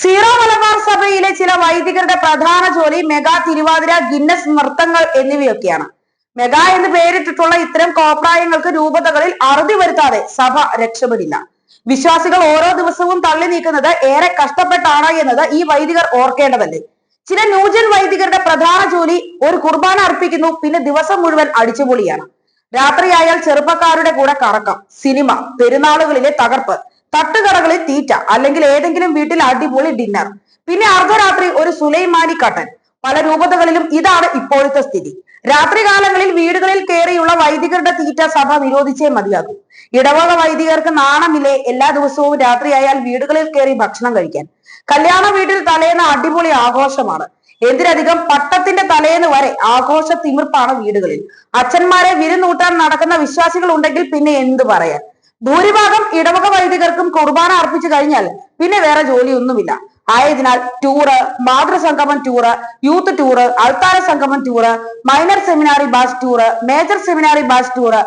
Zero Malabar സഭയിലെ ചില വൈദികരുടെ പ്രധാന ജോലി മെഗാ തിരുവാതിര ഗിന്നസ് നൃത്തങ്ങൾ എന്നിവയൊക്കെയാണ്. മെഗാ എന്ന് പേരിട്ടിട്ടുള്ള ഇത്തരം കോപ്രായങ്ങൾക്ക് രൂപതകളിൽ അറുതി വരുത്താതെ സഭ രക്ഷപ്പെടില്ല. വിശ്വാസികൾ ഓരോ ദിവസവും തള്ളി നീക്കുന്നത് ഏറെ കഷ്ടപ്പെട്ടാണ് എന്നത് ഈ വൈദികർ ഓർക്കേണ്ടതല്ലേ. ചില ന്യൂജൻ വൈദികരുടെ പ്രധാന ജോലി ഒരു കുർബാന അർപ്പിക്കുന്നു പിന്നെ ദിവസം മുഴുവൻ അടിച്ചുപൊളിയാണ്. രാത്രിയായാൽ ചെറുപ്പക്കാരുടെ കൂടെ കറക്കം സിനിമ പെരുന്നാളുകളിലെ തകർപ്പ് തട്ടുകടകളിൽ തീറ്റ അല്ലെങ്കിൽ ഏതെങ്കിലും വീട്ടിൽ അടിപൊളി ഡിന്നർ പിന്നെ അർദ്ധരാത്രി ഒരു സുലൈമാനി കട്ടൻ. പല രൂപതകളിലും ഇതാണ് ഇപ്പോഴത്തെ സ്ഥിതി. രാത്രികാലങ്ങളിൽ വീടുകളിൽ കയറിയുള്ള വൈദികരുടെ തീറ്റ സഭ നിരോധിച്ചേ മതിയാകും. ഇടവക വൈദികർക്ക് നാണമില്ലേ എല്ലാ ദിവസവും രാത്രിയായാൽ വീടുകളിൽ കയറി ഭക്ഷണം കഴിക്കാൻ. കല്യാണ വീട്ടിൽ തലേന്ന് അടിപൊളി ആഘോഷമാണ്. എന്തിനധികം പട്ടത്തിന്റെ തലേന്ന് വരെ ആഘോഷ തിമിർപ്പാണ് വീടുകളിൽ. അച്ഛന്മാരെ വിരുന്നൂട്ടാൻ നടക്കുന്ന വിശ്വാസികൾ ഉണ്ടെങ്കിൽ പിന്നെ എന്ത് പറയാൻ? ഭൂരിഭാഗം ഇടവക വൈദികർക്കും കുർബാന അർപ്പിച്ചു കഴിഞ്ഞാൽ പിന്നെ വേറെ ജോലിയൊന്നുമില്ല. ആയതിനാൽ ടൂറ് മാതൃസംഗമം ടൂറ് യൂത്ത് ടൂറ് അൾത്താര സംഗമം ടൂറ് മൈനർ സെമിനാറി ബാസ് ടൂറ് മേജർ സെമിനാറി ബാസ് ടൂറ്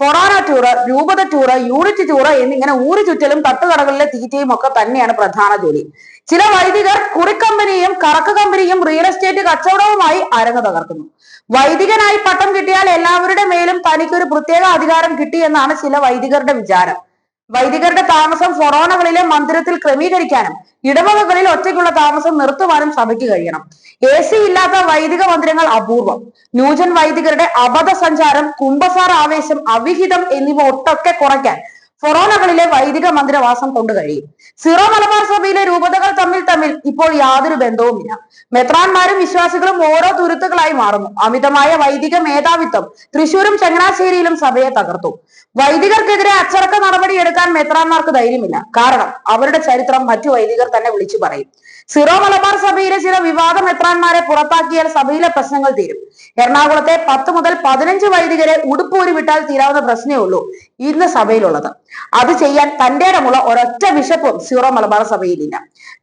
ഫൊറാന ടൂറ് രൂപത ടൂറ് യൂണിറ്റ് ടൂറ് എന്നിങ്ങനെ ഊരു ചുറ്റലും തട്ടുകടകളിലെ തീറ്റയും ഒക്കെ തന്നെയാണ് പ്രധാന ജോലി. ചില വൈദികർ കുറിക്കമ്പനിയും കറക്ക് കമ്പനിയും റിയൽ എസ്റ്റേറ്റ് കച്ചവടവുമായി അരങ്ങ് തകർക്കുന്നു. വൈദികനായി പട്ടം കിട്ടിയാൽ എല്ലാവരുടെ മേലും തനിക്കൊരു പ്രത്യേക അധികാരം കിട്ടി എന്നാണ് ചില വൈദികരുടെ വിചാരം. വൈദികരുടെ താമസം ഫൊറോണകളിലെ മന്ദിരത്തിൽ ക്രമീകരിക്കാനും ഇടവകകളിൽ ഒറ്റയ്ക്കുള്ള താമസം നിർത്തുവാനും സഭയ്ക്ക് കഴിയണം. എ സി ഇല്ലാത്ത വൈദിക മന്ദിരങ്ങൾ അപൂർവം. ന്യൂജൻ വൈദികരുടെ അബദ്ധ സഞ്ചാരം കുംഭസാർ ആവേശം അവിഹിതം എന്നിവ ഒട്ടൊക്കെ കുറയ്ക്കാൻ ഫൊറോണകളിലെ വൈദിക മന്ദിരവാസം കൊണ്ട് കഴിയും. സിറോ മലബാർ സഭയിലെ രൂപതകൾ തമ്മിൽ തമ്മിൽ ഇപ്പോൾ യാതൊരു ബന്ധവുമില്ല. മെത്രാന്മാരും വിശ്വാസികളും ഓരോ തുരുത്തുകളായി മാറുന്നു. അമിതമായ വൈദിക മേധാവിത്വം തൃശൂരും ചങ്ങനാശ്ശേരിയിലും സഭയെ തകർത്തു. വൈദികർക്കെതിരെ അച്ചടക്ക നടപടി എടുക്കാൻ മെത്രാന്മാർക്ക് ധൈര്യമില്ല. കാരണം അവരുടെ ചരിത്രം മറ്റു വൈദികർ തന്നെ വിളിച്ചു പറയും. സിറോ മലബാർ സഭയിലെ ചില വിവാദ മെത്രാന്മാരെ പുറത്താക്കിയാൽ സഭയിലെ പ്രശ്നങ്ങൾ തീരും. എറണാകുളത്തെ പത്ത് മുതൽ പതിനഞ്ച് വൈദികരെ ഉടുപ്പൂരി വിട്ടാൽ തീരാവുന്ന പ്രശ്നമേ ഉള്ളൂ ഇന്ന് സഭയിലുള്ളത്. അത് ചെയ്യാൻ തന്റെ ഇടമുള്ള ഒരൊറ്റ ബിഷപ്പും സീറോ മലബാർ സഭയിലില്ല.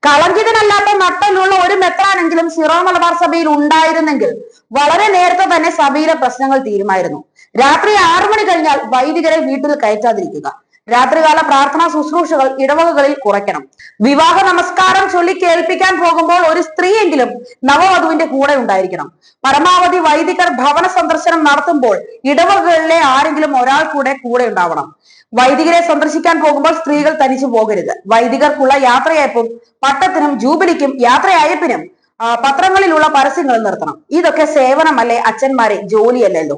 കളങ്കിതനല്ലാത്ത നട്ടലുള്ള ഒരു മെത്രാനെങ്കിലും സീറോ മലബാർ സഭയിൽ ഉണ്ടായിരുന്നെങ്കിൽ വളരെ നേരത്തെ തന്നെ സഭയിലെ പ്രശ്നങ്ങൾ തീരുമായിരുന്നു. രാത്രി ആറു മണി കഴിഞ്ഞാൽ വൈദികരെ വീട്ടിൽ കയറ്റാതിരിക്കുക. രാത്രികാല പ്രാർത്ഥനാ ശുശ്രൂഷകൾ ഇടവകകളിൽ കുറയ്ക്കണം. വിവാഹ നമസ്കാരം ചൊല്ലി കേൾപ്പിക്കാൻ പോകുമ്പോൾ ഒരു സ്ത്രീയെങ്കിലും നവവധുവിന്റെ കൂടെ ഉണ്ടായിരിക്കണം. പരമാവധി വൈദികർ ഭവന സന്ദർശനം നടത്തുമ്പോൾ ഇടവകകളിലെ ആരെങ്കിലും ഒരാൾ കൂടെ കൂടെ ഉണ്ടാവണം. വൈദികരെ സന്ദർശിക്കാൻ പോകുമ്പോൾ സ്ത്രീകൾ തനിച്ചു പോകരുത്. വൈദികർക്കുള്ള യാത്രയയപ്പും പട്ടത്തിനും ജൂബിലിക്കും യാത്രയയപ്പിനും പത്രങ്ങളിലുള്ള പരസ്യങ്ങൾ നിർത്തണം. ഇതൊക്കെ സേവനമല്ലേ അച്ഛന്മാരെ ജോലിയല്ലല്ലോ